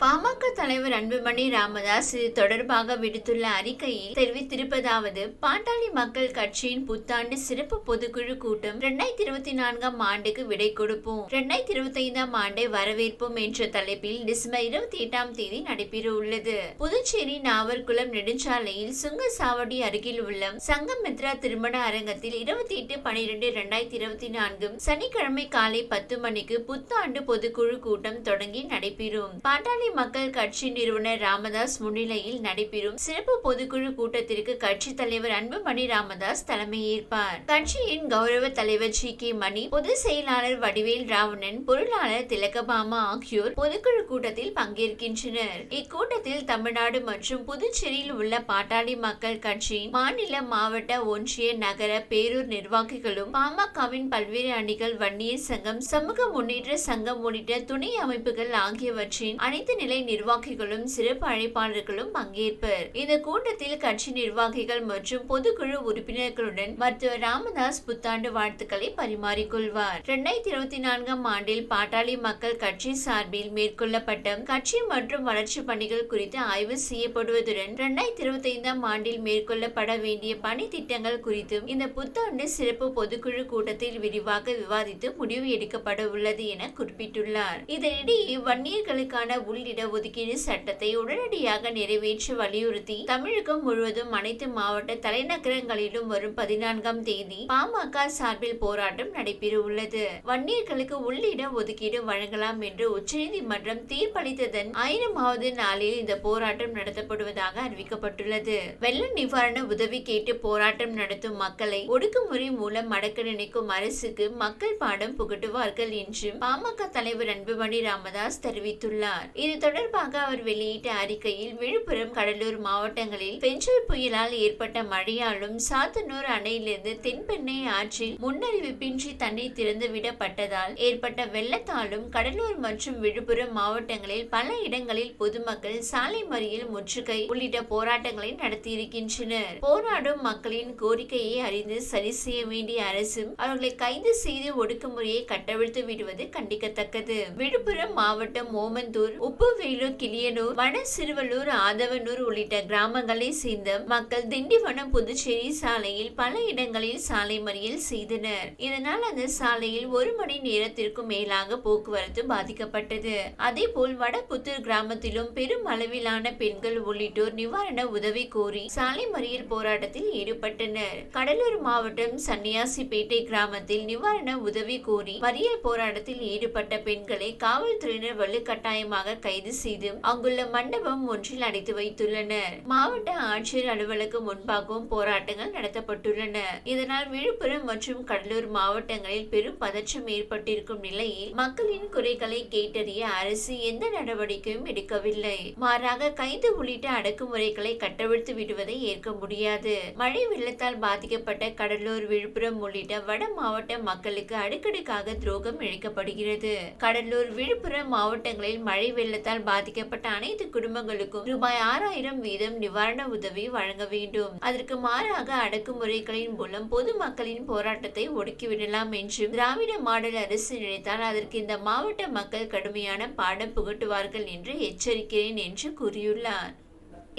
பாமக தலைவர் அன்புமணி ராமதாஸ் இது தொடர்பாக விடுத்துள்ள அறிக்கையில் தெரிவித்திருப்பதாவது பாட்டாளி மக்கள் கட்சியின் புத்தாண்டு சிறப்பு பொதுக்குழு கூட்டம் இரண்டாயிரத்தி இருபத்தி நான்காம் ஆண்டுக்கு விடை கொடுப்போம். இரண்டாயிரத்தி இருபத்தி ஐந்தாம் ஆண்டை வரவேற்போம் என்ற தலைப்பில் டிசம்பர் இருபத்தி எட்டாம் தேதி நடைபெற உள்ளது. புதுச்சேரி நாவர்குளம் நெடுஞ்சாலையில் சுங்க சாவடி அருகில் உள்ள சங்கமித்ரா திருமண அரங்கத்தில் இருபத்தி எட்டு பனிரெண்டு இரண்டாயிரத்தி இருபத்தி நான்கு சனிக்கிழமை காலை பத்து மணிக்கு புத்தாண்டு பொதுக்குழு கூட்டம் தொடங்கி நடைபெறும். பாட்டாளி மக்கள் கட்சி நிறுவனர் ராமதாஸ் முன்னிலையில் நடைபெறும் சிறப்பு பொதுக்குழு கூட்டத்திற்கு கட்சி தலைவர் அன்புமணி ராமதாஸ் தலைமையேற்பார் கட்சியின் கௌரவ தலைவர் ஜி. கே. மணி பொதுச் செயலாளர் வடிவேல் ராவணன் பொருளாளர் திலகபாமா ஆகியோர் பொதுக்குழு கூட்டத்தில் பங்கேற்கின்றனர். இக்கூட்டத்தில் தமிழ்நாடு மற்றும் புதுச்சேரியில் உள்ள பாட்டாளி மக்கள் கட்சி மாநில மாவட்ட ஒன்றிய நகர பேரூர் நிர்வாகிகளும் பாமகவின் பல்வேறு அணிகள் வன்னியர் சங்கம் சமூக முன்னேற்ற சங்கம் உள்ளிட்ட துணை அமைப்புகள் ஆகியவற்றின் அனைத்து நிலை நிர்வாகிகளும் சிறப்பு அழைப்பாளர்களும் பங்கேற்பர் இந்த கூட்டத்தில் கட்சி நிர்வாகிகள் மற்றும் பொதுக்குழு உறுப்பினர்களுடன் மருத்துவர் ராமதாஸ் புத்தாண்டு வாழ்த்துக்களை பரிமாறிக்கொள்வார். இரண்டாயிரத்தி இருபத்தி நான்காம் ஆண்டில் பாட்டாளி மக்கள் கட்சி சார்பில் மேற்கொள்ளப்பட்ட கட்சி மற்றும் வளர்ச்சி பணிகள் குறித்து ஆய்வு செய்யப்படுவதுடன் இரண்டாயிரத்தி இருபத்தி ஐந்தாம் ஆண்டில் மேற்கொள்ளப்பட வேண்டிய பணி திட்டங்கள் குறித்தும் இந்த புத்தாண்டு சிறப்பு பொதுக்குழு கூட்டத்தில் விரிவாக விவாதித்து முடிவு எடுக்கப்பட உள்ளது என குறிப்பிட்டுள்ளார். இதனிடையே வன்னியர்களுக்கான உள் மகளிர் ஒதுக்கீடு சட்டத்தை உடனடியாக நிறைவேற்ற வலியுறுத்தி தமிழகம் முழுவதும் அனைத்து மாவட்ட தலைநகரங்களிலும் வரும் பதினான்காம் தேதி பாமக சார்பில் போராட்டம் நடைபெற உள்ளது வன்னியர்களுக்கு உள்ளிட ஒதுக்கீடு வழங்கலாம் என்று உச்சநீதிமன்றம் தீர்ப்பளித்ததன் ஆயிரமாவது நாளில் இந்த போராட்டம் நடத்தப்படுவதாக அறிவிக்கப்பட்டுள்ளது. வெள்ள நிவாரண உதவி கேட்டு போராட்டம் நடத்தும் மக்களை ஒடுக்குமுறை மூலம் மடக்க நினைக்கும் அரசுக்கு மக்கள் பாடம் புகட்டுவார்கள் என்று பாமக தலைவர் அன்புமணி ராமதாஸ் தெரிவித்துள்ளார். இது தொடர்பாக அவர் வெளியிட்ட அறிக்கையில் விழுப்புரம் கடலூர் மாவட்டங்களில் பெஞ்சல் புயலால் ஏற்பட்ட மழையாலும் சாத்தனூர் அணையிலிருந்து தென்பெண்ணை ஆற்றில் முன்னறிவிப்பின்றி தண்ணீர் திறந்து விடப்பட்டதால் ஏற்பட்ட வெள்ளத்தாலும் கடலூர் மற்றும் விழுப்புரம் மாவட்டங்களில் பல இடங்களில் பொதுமக்கள் சாலை மறியல் முற்றுகை உள்ளிட்ட போராட்டங்களை நடத்தியிருக்கின்றனர். போராடும் மக்களின் கோரிக்கையை அறிந்து சரி செய்ய வேண்டிய அரசும் அவர்களை கைது செய்து ஒடுக்குமுறையை கட்டவிழ்த்து விடுவது கண்டிக்கத்தக்கது. விழுப்புரம் மாவட்டம் ஓமந்தூர் உப்பு உப்புவேலூர் கிளியனூர் வன சிறுவலூர் ஆதவனூர் உள்ளிட்ட கிராமங்களை சேர்ந்த மக்கள் திண்டிவனம் புதுச்சேரி சாலையில் பல இடங்களில் சாலை மறியல் செய்தனர். இதனால் அந்த சாலையில் ஒரு மணி நேரத்திற்கும் மேலாக போக்குவரத்து பாதிக்கப்பட்டது. அதேபோல் வடபுத்தூர் கிராமத்திலும் பெரும் அளவிலான பெண்கள் உள்ளிட்டோர் நிவாரண உதவி கோரி சாலை மறியல் போராட்டத்தில் ஈடுபட்டனர். கடலூர் மாவட்டம் சன்னியாசிப்பேட்டை கிராமத்தில் நிவாரண உதவி கோரி மறியல் போராட்டத்தில் ஈடுபட்ட பெண்களை காவல்துறையினர் வலுக்கட்டாயமாக கைது செய்து அங்குள்ள மண்டபம் ஒன்றில் அடைத்து வைத்துள்ளனர். மாவட்ட ஆட்சியர் அலுவலகம் முன்பாகவும் போராட்டங்கள் நடத்தப்பட்டுள்ளன. இதனால் விழுப்புரம் மற்றும் கடலூர் மாவட்டங்களில் பெரும் பதற்றம் ஏற்பட்டிருக்கும் நிலையில் மக்களின் குறைகளை கேட்டறிய அரசு எந்த நடவடிக்கையும் எடுக்கவில்லை. மாறாக கைது உள்ளிட்ட அடக்குமுறைகளை கட்டவிழ்த்து விடுவதை ஏற்க முடியாது. மழை வெள்ளத்தால் பாதிக்கப்பட்ட கடலூர் விழுப்புரம் உள்ளிட்ட வட மாவட்ட மக்களுக்கு அடுக்கடுக்காக துரோகம் இழைக்கப்படுகிறது. கடலூர் விழுப்புரம் மாவட்டங்களில் மழை வெள்ளத்தால் பாதிக்கப்பட்ட அனைத்து குடும்பங்களுக்கும் ரூபாய் ஆறாயிரம் வீதம் நிவாரண உதவி வழங்க வேண்டும். அதற்கு மாறாக அடக்குமுறைகளின் மூலம் பொதுமக்களின் போராட்டத்தை ஒடுக்கிவிடலாம் என்று திராவிட மாடல் அரசு நினைத்தால் அதற்கு இந்த மாவட்ட மக்கள் கடுமையான பாடம் புகட்டுவார்கள் என்று எச்சரிக்கிறேன் என்று கூறியுள்ளார்.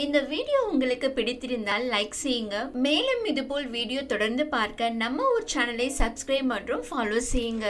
இந்த வீடியோ உங்களுக்கு பிடித்திருந்தால் லைக் செய்யுங்க. மேலும் இதுபோல் வீடியோ தொடர்ந்து பார்க்க நம்ம ஒரு சேனலை சப்ஸ்கிரைப் மற்றும் ஃபாலோ செய்யுங்க.